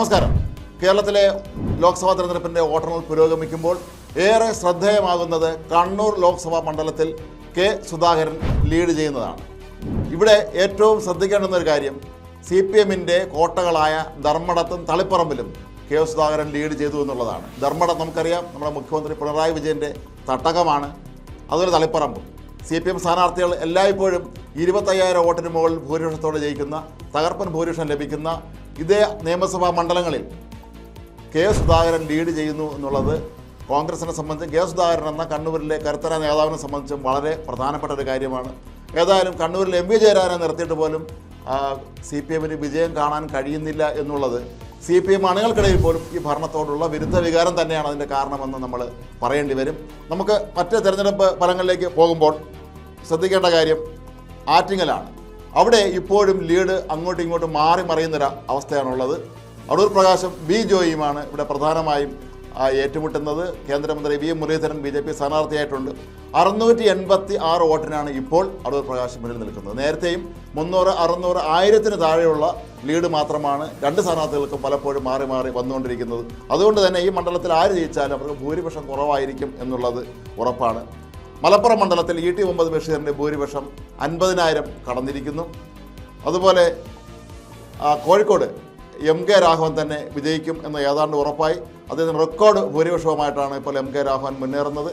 നമസ്കാരം. കേരളത്തിലെ ലോക്സഭാ തെരഞ്ഞെടുപ്പിന്റെ വോട്ടെണ്ണൽ പുരോഗമിക്കുമ്പോൾ ഏറെ ശ്രദ്ധേയമാകുന്നത് കണ്ണൂർ ലോക്സഭാ മണ്ഡലത്തിൽ കെ സുധാകരൻ ലീഡ് ചെയ്യുന്നതാണ്. ഇവിടെ ഏറ്റവും ശ്രദ്ധിക്കേണ്ടുന്ന ഒരു കാര്യം സി പി എമ്മിന്റെ കോട്ടകളായ ധർമ്മടത്തും തളിപ്പറമ്പിലും കെ സുധാകരൻ ലീഡ് ചെയ്തു എന്നുള്ളതാണ്. ധർമ്മടം നമുക്കറിയാം നമ്മുടെ മുഖ്യമന്ത്രി പിണറായി വിജയന്റെ തട്ടകമാണ് അതുപോലെ തളിപ്പറമ്പ്. സി പി എം സ്ഥാനാർത്ഥികൾ എല്ലായ്പ്പോഴും ഇരുപത്തയ്യായിരം വോട്ടിന് മുകളിൽ ഭൂരിപക്ഷത്തോടെ ജയിക്കുന്ന തകർപ്പൻ ഭൂരിപക്ഷം ലഭിക്കുന്ന ഇതേ നിയമസഭാ മണ്ഡലങ്ങളിൽ കെ സുധാകരൻ ലീഡ് ചെയ്യുന്നു എന്നുള്ളത് കോൺഗ്രസിനെ സംബന്ധിച്ച് കെ സുധാകരൻ എന്ന കണ്ണൂരിലെ കരുത്തര നേതാവിനെ സംബന്ധിച്ചും വളരെ പ്രധാനപ്പെട്ട ഒരു കാര്യമാണ്. ഏതായാലും കണ്ണൂരിൽ എം വി ജയരാജനെ നിർത്തിയിട്ട് പോലും സി പി എമ്മിന് വിജയം കാണാൻ കഴിയുന്നില്ല എന്നുള്ളത് സി പി എം അണികൾക്കിടയിൽ പോലും ഈ ഭരണത്തോടുള്ള വിരുദ്ധ വികാരം തന്നെയാണ് അതിന്റെ കാരണമെന്ന് നമ്മൾ പറയേണ്ടി വരും. നമുക്ക് മറ്റ് തെരഞ്ഞെടുപ്പ് ഫലങ്ങളിലേക്ക് പോകുമ്പോൾ ശ്രദ്ധിക്കേണ്ട കാര്യം ആറ്റിങ്ങലാണ്. അവിടെ ഇപ്പോഴും ലീഡ് അങ്ങോട്ടും ഇങ്ങോട്ടും മാറി മറിയുന്നൊരു അവസ്ഥയാണുള്ളത്. അടൂർ പ്രകാശും ബി ജോയിയുമാണ് ഇവിടെ പ്രധാനമായും ഏറ്റുമുട്ടുന്നത്. കേന്ദ്രമന്ത്രി V Muraleedharan B J P സ്ഥാനാർത്ഥിയായിട്ടുണ്ട്. അറുന്നൂറ്റി എൺപത്തി ആറ് വോട്ടിനാണ് ഇപ്പോൾ അടൂർ പ്രകാശ് മുന്നിൽ നിൽക്കുന്നത്. നേരത്തെയും മുന്നൂറ് അറുന്നൂറ് ആയിരത്തിന് താഴെയുള്ള ലീഡ് മാത്രമാണ് രണ്ട് സ്ഥാനാർത്ഥികൾക്കും പലപ്പോഴും മാറി മാറി വന്നുകൊണ്ടിരിക്കുന്നത്. അതുകൊണ്ട് തന്നെ ഈ മണ്ഡലത്തിൽ ആര് ജയിച്ചാലും അവർക്ക് ഭൂരിപക്ഷം കുറവായിരിക്കും എന്നുള്ളത് ഉറപ്പാണ്. മലപ്പുറം മണ്ഡലത്തിൽ ഇ ടി മുഹമ്മദ് ബഷീറിന്റെ ഭൂരിപക്ഷം അൻപതിനായിരം കടന്നിരിക്കുന്നു. അതുപോലെ കോഴിക്കോട് എം കെ രാഘവൻ തന്നെ വിജയിക്കും എന്ന് ഏതാണ്ട് ഉറപ്പായി. അദ്ദേഹത്തിന് റെക്കോർഡ് ഭൂരിപക്ഷവുമായിട്ടാണ് ഇപ്പോൾ എം കെ രാഘവൻ മുന്നേറുന്നത്.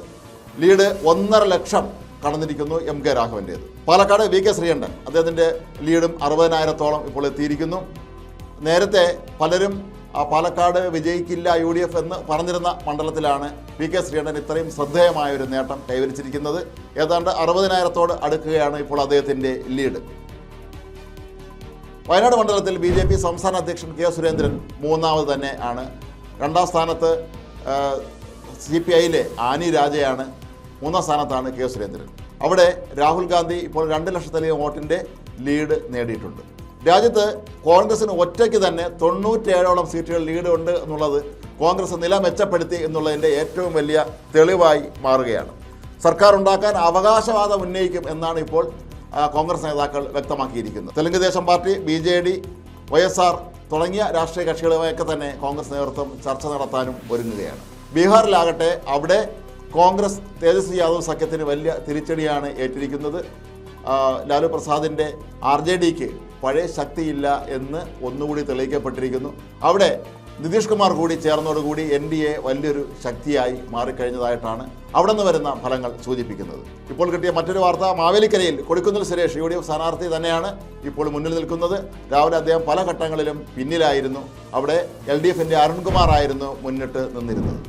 ലീഡ് ഒന്നര ലക്ഷം കടന്നിരിക്കുന്നു എം കെ രാഘവന്റേത് പാലക്കാട് വി കെ ശ്രീകണ്ഠൻ അദ്ദേഹത്തിന്റെ ലീഡും അറുപതിനായിരത്തോളം ഇപ്പോൾ എത്തിയിരിക്കുന്നു. നേരത്തെ പലരും പാലക്കാട് വിജയിക്കില്ല യു ഡി എഫ് എന്ന് പറഞ്ഞിരുന്ന മണ്ഡലത്തിലാണ് വി കെ ശ്രീകണ്ഠൻ ഇത്രയും ശ്രദ്ധേയമായ ഒരു നേട്ടം കൈവരിച്ചിരിക്കുന്നത്. ഏതാണ്ട് അറുപതിനായിരത്തോട് അടുക്കുകയാണ് ഇപ്പോൾ അദ്ദേഹത്തിന്റെ ലീഡ്. വയനാട് മണ്ഡലത്തിൽ ബി ജെ പി സംസ്ഥാന അധ്യക്ഷൻ കെ സുരേന്ദ്രൻ മൂന്നാമത് തന്നെ ആണ്. രണ്ടാം സ്ഥാനത്ത് സി പി ഐയിലെ ആനി രാജയാണ് മൂന്നാം സ്ഥാനത്താണ് കെ സുരേന്ദ്രൻ. അവിടെ രാഹുൽ ഗാന്ധി ഇപ്പോൾ രണ്ട് ലക്ഷത്തിലധികം വോട്ടിന്റെ ലീഡ് നേടിയിട്ടുണ്ട്. രാജ്യത്ത് കോൺഗ്രസിന് ഒറ്റയ്ക്ക് തന്നെ തൊണ്ണൂറ്റേഴോളം സീറ്റുകൾ ലീഡ് ഉണ്ട് എന്നുള്ളത് കോൺഗ്രസ് നില മെച്ചപ്പെടുത്തി എന്നുള്ളതിന്റെ ഏറ്റവും വലിയ തെളിവായി മാറുകയാണ്. സർക്കാർ ഉണ്ടാക്കാൻ അവകാശവാദം ഉന്നയിക്കും എന്നാണ് ഇപ്പോൾ കോൺഗ്രസ് നേതാക്കൾ വ്യക്തമാക്കിയിരിക്കുന്നത്. Telugu Desam party B J D Y S R തുടങ്ങിയ രാഷ്ട്രീയ കക്ഷികളുമായൊക്കെ തന്നെ കോൺഗ്രസ് നേതൃത്വം ചർച്ച നടത്താനും ഒരുങ്ങുകയാണ്. ബീഹാറിലാകട്ടെ അവിടെ കോൺഗ്രസ് തേജസ്വി യാദവ് സഖ്യത്തിന് വലിയ തിരിച്ചടിയാണ് ഏറ്റിരിക്കുന്നത്. ലാലു പ്രസാദിന്റെ ആർ ജെ ഡിക്ക് പഴയ ശക്തിയില്ല എന്ന് ഒന്നുകൂടി തെളിയിക്കപ്പെട്ടിരിക്കുന്നു. അവിടെ നിതീഷ് കുമാർ കൂടി ചേർന്നതോടുകൂടി എൻ ഡി എ വലിയൊരു ശക്തിയായി മാറിക്കഴിഞ്ഞതായിട്ടാണ് അവിടെ നിന്ന് വരുന്ന ഫലങ്ങൾ സൂചിപ്പിക്കുന്നത്. ഇപ്പോൾ കിട്ടിയ മറ്റൊരു വാർത്ത മാവേലിക്കരയിൽ Kodikunnil Suresh U D F സ്ഥാനാർത്ഥി തന്നെയാണ് ഇപ്പോൾ മുന്നിൽ നിൽക്കുന്നത്. രാവിലെ അദ്ദേഹം പല ഘട്ടങ്ങളിലും പിന്നിലായിരുന്നു. അവിടെ എൽ ഡി എഫിന്റെ അരുൺകുമാർ ആയിരുന്നു മുന്നിട്ട് നിന്നിരുന്നത്.